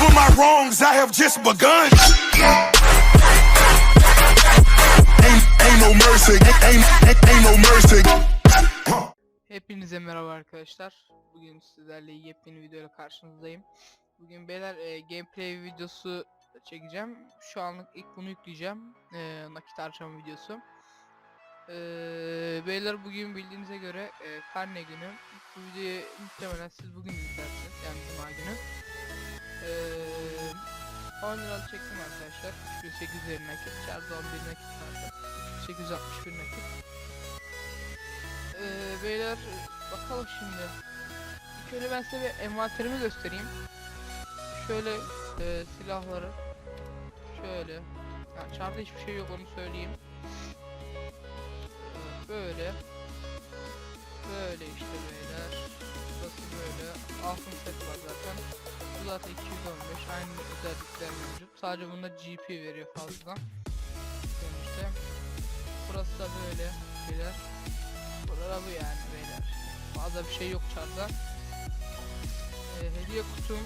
for my wrongs, I have just begun. Hepinize merhaba arkadaşlar. Bugün sizlerle yepyeni videoyla karşınızdayım. Bugün beyler e, gameplay videosu çekeceğim. Şu anlık ilk bunu yükleyeceğim. E, nakit harcama videosu. E, beyler bugün bildiğinize göre e, karne günü. Bu videoyu muhtemelen siz bugün izlersiniz. Yani cuma günü. E, 10 liralık çektim arkadaşlar. 3850 nakit. Çarpı 11 nakit vardı. 861 nakit. Ee, beyler bakalım şimdi. İlk önce ben size bir envanterimi göstereyim. Şöyle e, silahları şöyle. Yani çarpta hiçbir şey yok onu söyleyeyim. Ee, böyle. Böyle işte beyler. Burası böyle. Altın set var zaten. Bu zaten 215. Aynı özellikler mevcut. Sadece bunda GP veriyor fazladan. İşte. Burası da böyle beyler. Burada bu yani beyler. Fazla bir şey yok çarda. Ee, hediye kutum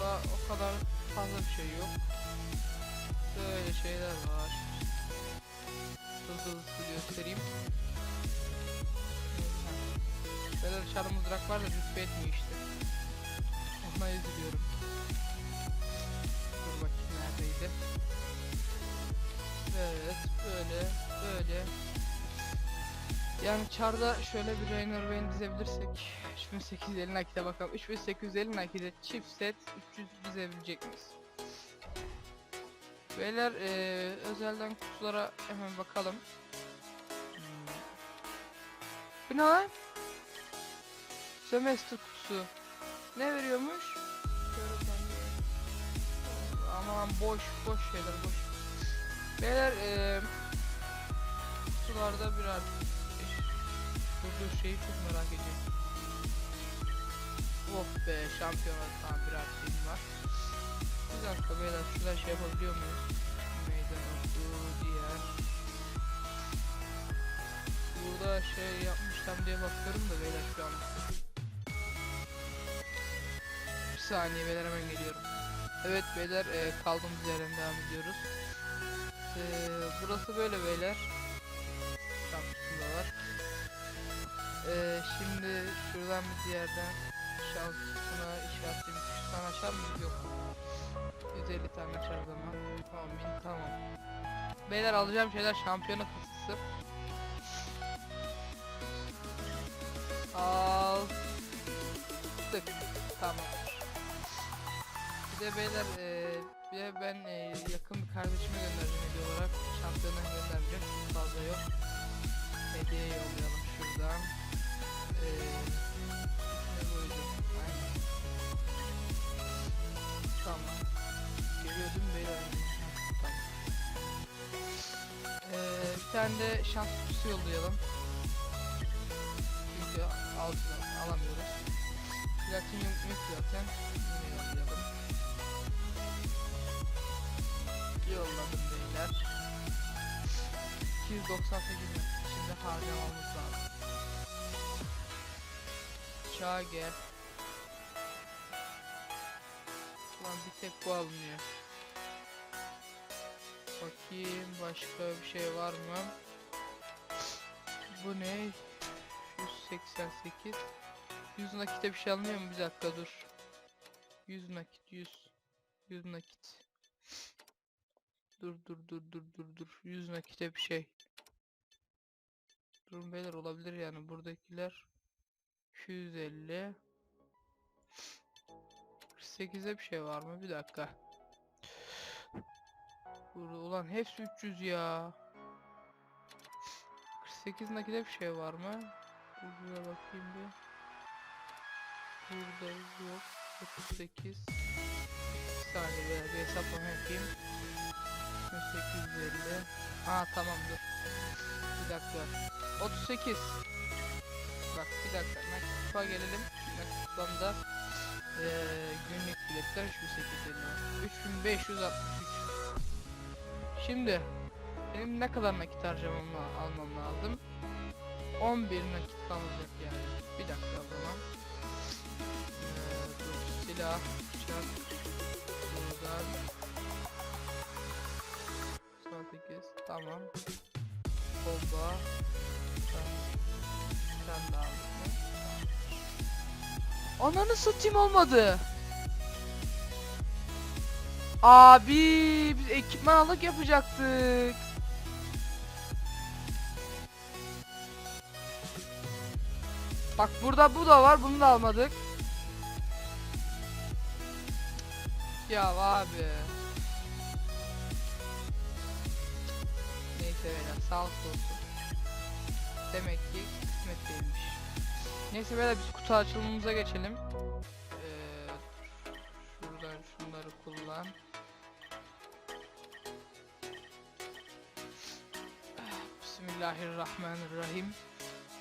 da o kadar fazla bir şey yok. Böyle şeyler var. Hızlı hızlı göstereyim. Böyle dışarı var da rütbe etmiyor işte. Ona üzülüyorum. Dur bakayım neredeydi. Evet böyle böyle yani çarda şöyle bir Rainer Vayne dizebilirsek 3850 nakite bakalım 3850 nakite çift set 300 dizebilecek miyiz? Beyler eee, özelden kutulara hemen bakalım. Bu ne lan? Semester kutusu. Ne veriyormuş? Aman boş boş şeyler boş. Beyler eee kutularda birer Durduğu şeyi çok merak ediyorum. Of be şampiyonlar tamam birer şeyim var. Bir dakika beyler şuradan şey yapabiliyor muyuz? Meydan oku diğer. Burada şey yapmışlar diye bakıyorum da beyler şu an. Bir saniye beyler hemen geliyorum. Evet beyler e, kaldığımız yerden devam ediyoruz. E, burası böyle beyler. Var. Ee, şimdi şuradan bir diğerden şansına işaretleyip tane açar mıyız? Yok. 150 tane açar zaman. Tamam bin tamam. Beyler alacağım şeyler şampiyona kasası. Al. Tık. Tamam. De beyler eee bir ben eee, yakın bir kardeşime göndereceğim hediye olarak. Şampiyona göndereceğim. Fazla yok. Hediye yollayalım şuradan. Eee ne buydu? Aynen. Tamam. Geliyordum beyler. Tamam. Eee bir tane de şans kutusu yollayalım. Çünkü altına alamıyoruz. Platinum yok zaten. Yine yollayalım. Yolladım beyler. 298 metre içinde harcamamız lazım. Çağa gel. Ulan bir tek bu alınıyor. Bakayım başka bir şey var mı? Bu ne? 188 100 nakite bir şey alınıyor mu? Bir dakika dur. 100 nakit 100 100 nakit Dur dur dur dur dur dur 100 nakite bir şey Durun beyler olabilir yani buradakiler 250 48'e bir şey var mı? Bir dakika. Burada ulan hepsi 300 ya. 48 nakide bir şey var mı? Burada bakayım bir. Burada yok. 38. Bir saniye bir, bir hesaplama yapayım. 3850. Aa tamam dur. Bir dakika. 38. Bak bir dakika. Mektup'a gelelim. Mektup'tan da ee, günlük biletler 3850. 3563. Şimdi benim ne kadar nakit harcamam almam lazım? 11 nakit kalacak yani. Bir dakika o zaman. Ee, dur, silah, bıçak, buradan 8 tamam. Kolda sen daha Ananı satayım olmadı. Abi biz ekipman alık yapacaktık. Bak burada bu da var bunu da almadık. Ya abi. Beyler sağlık olsun. Demek ki kısmet değilmiş. Neyse beyler biz kutu açılımımıza geçelim. Ee, şuradan şunları kullan. Ah, Bismillahirrahmanirrahim.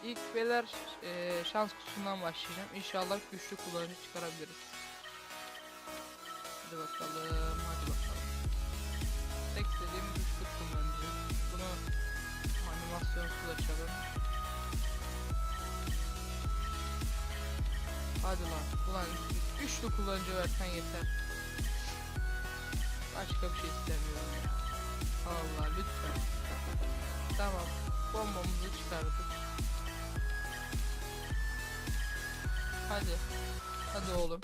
İlk beyler eee, şans kutusundan başlayacağım. İnşallah güçlü kullanıcı çıkarabiliriz. Hadi bakalım, hadi animasyonsuz açalım. Hadi lan, ulan güçlü kullanıcı versen yeter. Başka bir şey istemiyorum ya. Allah lütfen. Tamam, bombamızı çıkardık. Hadi. Hadi oğlum.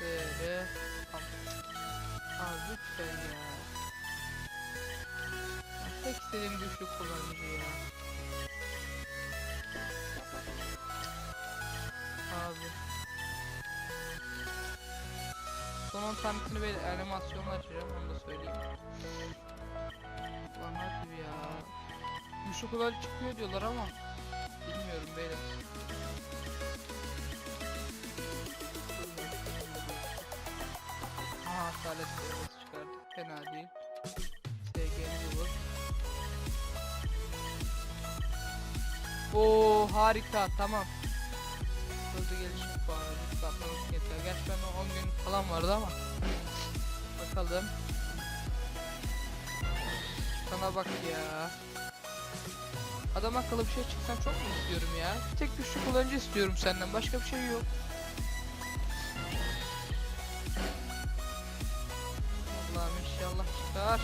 Böyle. Abi lütfen ya. Tek istediğim güçlü kullanıcı ya. Abi. Son 10 tanesini böyle animasyonla açacağım onu da söyleyeyim. Ulan hadi bir ya. Güçlü kullanıcı çıkıyor diyorlar ama. Bilmiyorum beyler. Aha asalet devresi çıkardık. Fena değil. Oo harika tamam. Hızlı gelişim puanı atlaması yeter. Gerçi ben o 10 gün falan vardı ama. Bakalım. Sana bak ya. Adam akıllı bir şey çıksan çok mu istiyorum ya? Bir tek güçlü kullanıcı istiyorum senden. Başka bir şey yok. Allah'ım inşallah çıkar.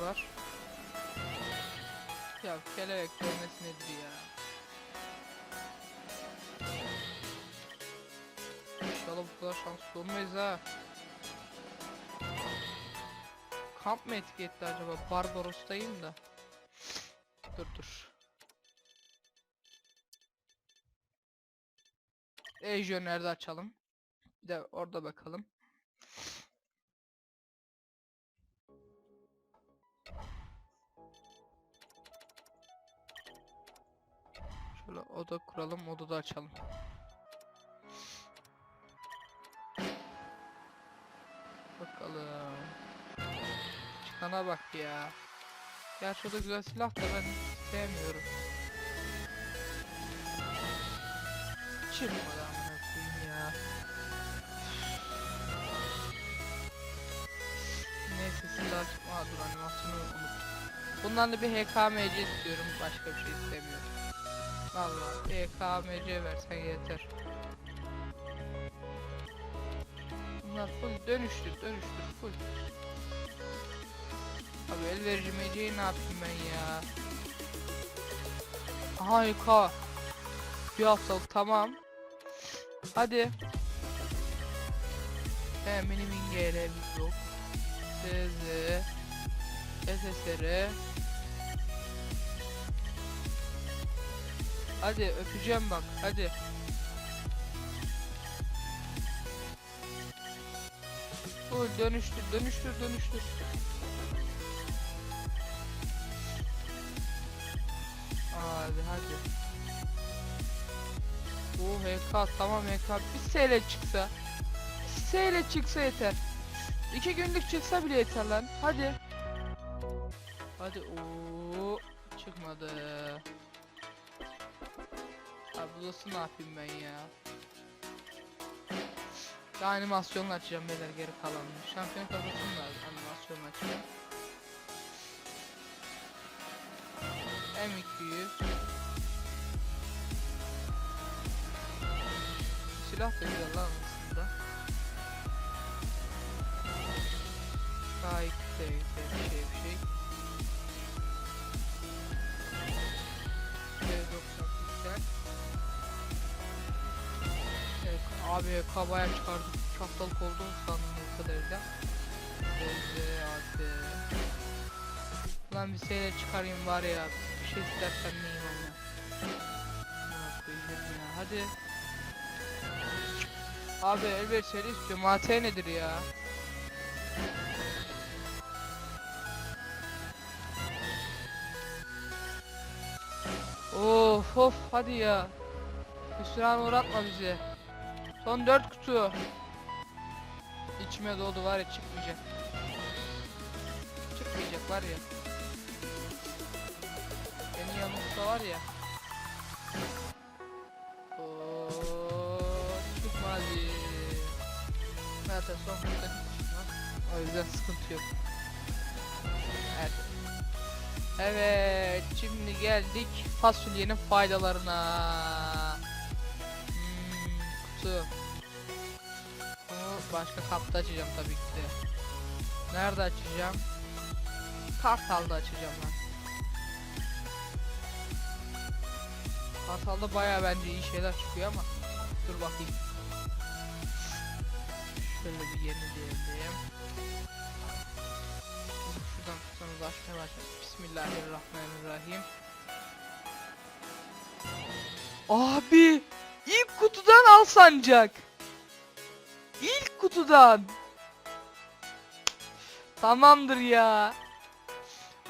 Var. Ya kelebek dövmesi nedir ya? İnşallah bu kadar şanslı olmayız ha. Kamp mı etiketti acaba? Barbaros'tayım da. Dur dur. Ejio nerede açalım? Bir de orada bakalım. Şöyle oda kuralım, odada açalım. Bakalım. Çıkana bak ya. Gerçi o da güzel silah da ben sevmiyorum. Çıkmadı amına koyayım ya. Neyse silah çıkma dur animasyonu unut. Bundan da bir HKMC istiyorum. Başka bir şey istemiyorum. Vallahi bir HKMC versen yeter. Bunlar full dönüştür, dönüştür full. Abi el verici meceyi ne yapayım ben ya? Harika. Bir haftalık tamam. Hadi. He benim ingelerimiz yok. SZ SSR Hadi öpeceğim bak hadi. Full dönüştür dönüştür dönüştür. Hadi hadi. Bu HK tamam HK bir SL çıksa. SL çıksa yeter. İki günlük çıksa bile yeter lan. Hadi. Hadi o çıkmadı. Abi burası ne yapayım ben ya? Daha animasyonla açacağım beyler geri kalanını. Şampiyon kafasını da animasyonla açacağım. M200 silah da güzel lan aslında. Gayet de güzel bir şey şey. Abi kabaya çıkardık. Çaftalık oldu sandığım kadarıyla. Böyle abi. Lan bir şeyler çıkarayım var ya. Bir şey istersen neyim ama. Hadi. Abi elbet seni istiyorum. AT nedir ya? Of of hadi ya. Hüsran uğratma bizi. Son 4 kutu. İçime doldu var ya çıkmayacak. Çıkmayacak var ya. Beni yanımda var ya. Oo, çıkmadı. Zaten son kutu. O yüzden sıkıntı yok. Evet. Evet, şimdi geldik fasulyenin faydalarına. Başka kapta açacağım tabii ki de. Nerede açacağım? Kartal'da açacağım ben. Kartal'da baya bence iyi şeyler çıkıyor ama dur bakayım. Şöyle bir yenileyelim. Şuradan kutumuz açmaya başlayalım. Bismillahirrahmanirrahim. Abi ilk kutudan al sancak. İlk kutudan. Tamamdır ya.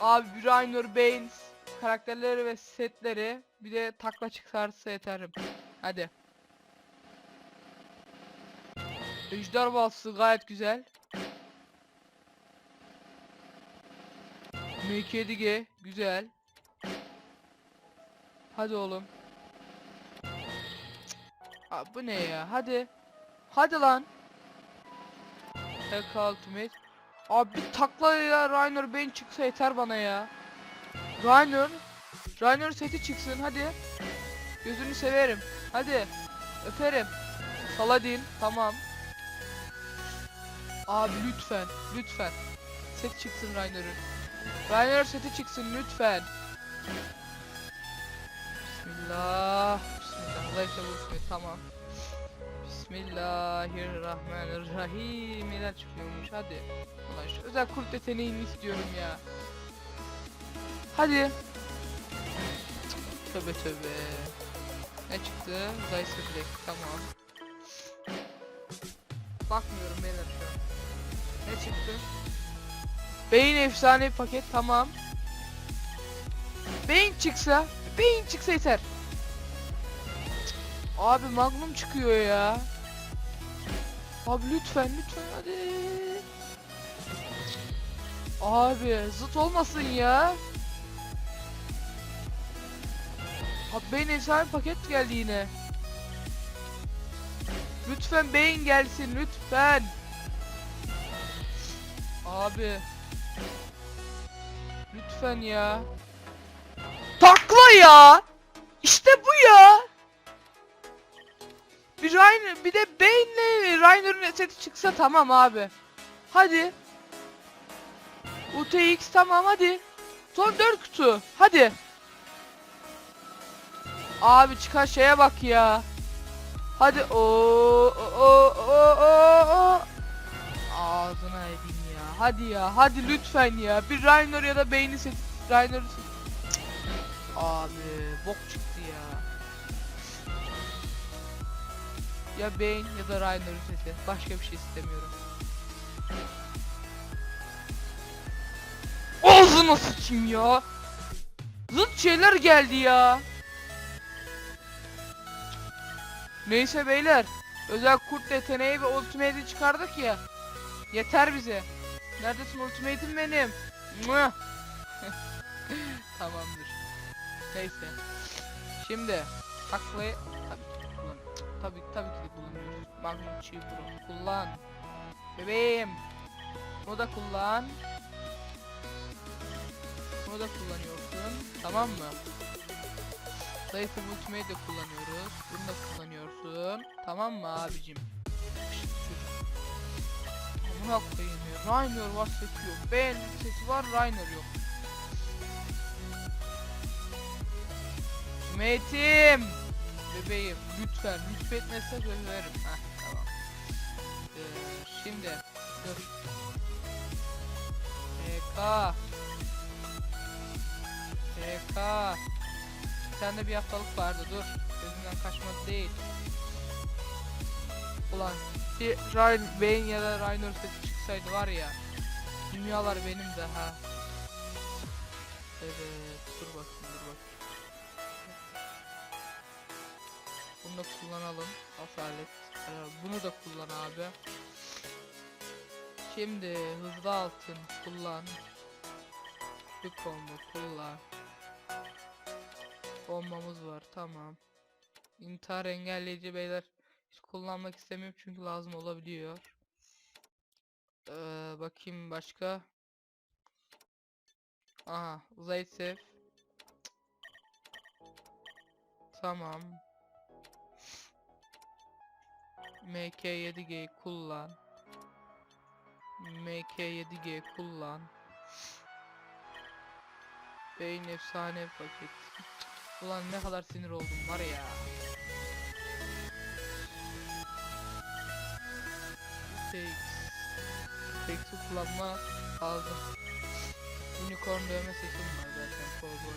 Abi Raynor Baines karakterleri ve setleri bir de takla çıkarsa yeterim. Hadi. Ejder balsı gayet güzel. M7G güzel. Hadi oğlum. Abi bu ne ya? Hadi. Hadi lan. Tek ultimate. Abi bir takla ya Rainer Bane çıksa yeter bana ya. Rainer. Rainer seti çıksın hadi. Gözünü severim. Hadi. Öperim. Saladin tamam. Abi lütfen. Lütfen. Set çıksın Rainer'ın. Rainer seti çıksın lütfen. Bismillah. Bismillah. Bu tamam. Bismillahirrahmanirrahim. Neler çıkıyormuş hadi. Ulan şu özel kurt yeteneğini istiyorum ya. Hadi. Tövbe tövbe. Ne çıktı? Zayıf Black. Tamam. Bakmıyorum beyler şu. Ne çıktı? Beyin efsane paket tamam. Beyin çıksa, beyin çıksa yeter. Abi Magnum çıkıyor ya. Abi lütfen lütfen hadi. Abi zıt olmasın ya. Abi beyin efsane paket geldi yine. Lütfen beyin gelsin lütfen. Abi. Lütfen ya. Takla ya. İşte bu ya. Bir Rainer, bir de Bane'le Rainer'ın seti çıksa tamam abi. Hadi. UTX tamam hadi. Son 4 kutu. Hadi. Abi çıkan şeye bak ya. Hadi o o o o. Ağzına edeyim ya. Hadi ya. Hadi lütfen ya. Bir Rainer ya da Bane'i set. Rainer Abi bok çıktı ya. Bane ya da Rainer'ın seti. Başka bir şey istemiyorum. Ağzına sıçayım ya. Zıt şeyler geldi ya. Neyse beyler. Özel kurt yeteneği ve ultimate'i çıkardık ya. Yeter bize. Neredesin ultimate'im benim? Tamamdır. Neyse. Şimdi taklayı tabii. Tabii ki de kullanıyoruz. Magnum Chi Pro kullan. Bebeğim. Bunu da kullan. Bunu da kullanıyorsun. Tamam mı? Zayıfı ultimate de kullanıyoruz. Bunu da kullanıyorsun. Tamam mı abicim? Amına koyayım ya. Rainer var sesi yok. Ben sesi var Rainer yok. Ultimate'im. Bebeğim lütfen lütfetmezse döverim. Heh tamam. Ee, şimdi dur. PK. PK. Sende bir haftalık vardı dur. Gözümden kaçmadı değil. Ulan bir Ryan Bane ya da Rainer sesi çıksaydı var ya. Dünyalar benim de ha. Evet dur bakayım dur bakayım. Bunu da kullanalım. Asalet. Ee, Bunu da kullan abi. Şimdi hızlı altın kullan. Bir combo kullan. Bombamız var tamam. İntihar engelleyici beyler hiç kullanmak istemiyorum çünkü lazım olabiliyor. Ee, bakayım başka. Aha Zaytsev. Tamam. MK7G kullan. MK7G kullan. Beyin efsane paket. Ulan ne kadar sinir oldum var ya. Takes. Takes'i kullanma lazım. Unicorn dövme sesim var zaten cowboy.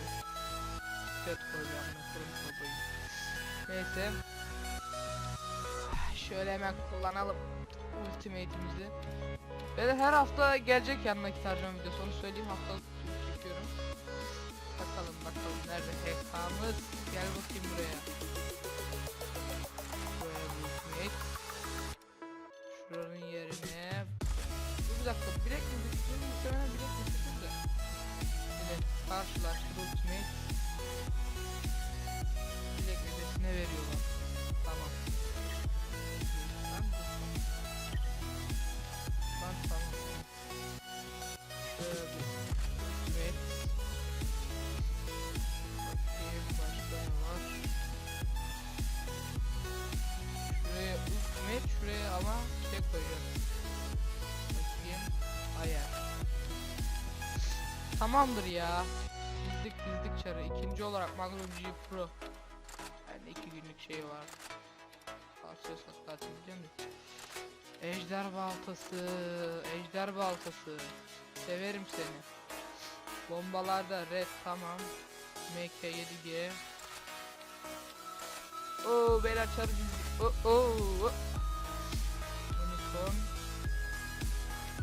Set koyacağım. Neyse. Şöyle hemen kullanalım ultimate'imizi. Ve her hafta gelecek yanındaki tercüme videosu onu söyleyeyim haftalık çekiyorum. Bakalım bakalım nerede HK'mız gel bakayım buraya. Buraya ultimate. Şuranın yerine. Dur bir dakika bilek mi? Muhtemelen bilek mi. Bilek karşılaştır Tamamdır ya. Dizdik dizdik çarı. İkinci olarak Magnum G Pro. Yani iki günlük şey var. Parçası hatta diyeceğim de. Ejder baltası, ejder baltası. Severim seni. Bombalarda red tamam. MK7G. Oo beyler çarı biz. Oo oo. Unicorn.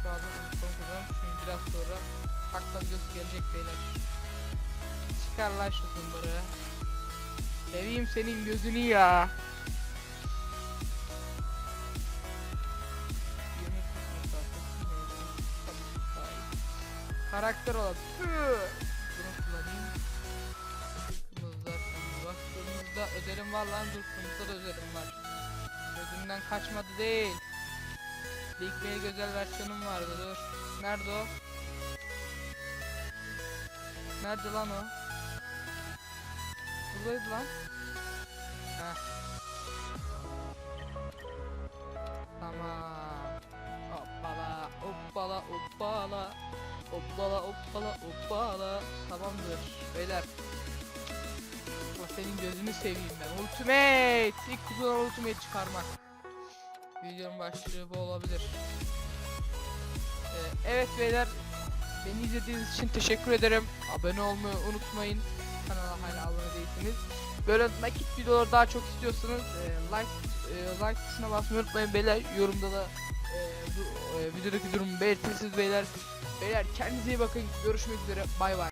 Şu anda unicorn kullanıyorum. Şimdi biraz sonra hakla videosu gelecek beyler. Çıkar lan şu zımbırı. Seveyim senin gözünü ya. Karakter olan. Bunu kullanayım. Kırmızı zaten baktığımızda öderim var lan dur kırmızıda da öderim var. Gözümden kaçmadı değil. Dikmeye güzel versiyonum vardı dur. Nerede o? Nerede lan o? Buradaydı lan. Heh. Tamam. Hoppala, hoppala, hoppala. Hoppala, hoppala, hoppala. Tamamdır. Beyler. Allah senin gözünü seveyim ben. Ultimate! İlk kutudan ultimate çıkarmak. Videonun başlığı bu olabilir. Ee, evet beyler. Beni izlediğiniz için teşekkür ederim. Abone olmayı unutmayın. Kanala hala abone değilseniz. Böyle nakit videoları daha çok istiyorsanız e, like e, like tuşuna basmayı unutmayın beyler. Yorumda da e, bu, e, videodaki durumu belirtirsiniz beyler. Beyler kendinize iyi bakın. Görüşmek üzere. Bay bay.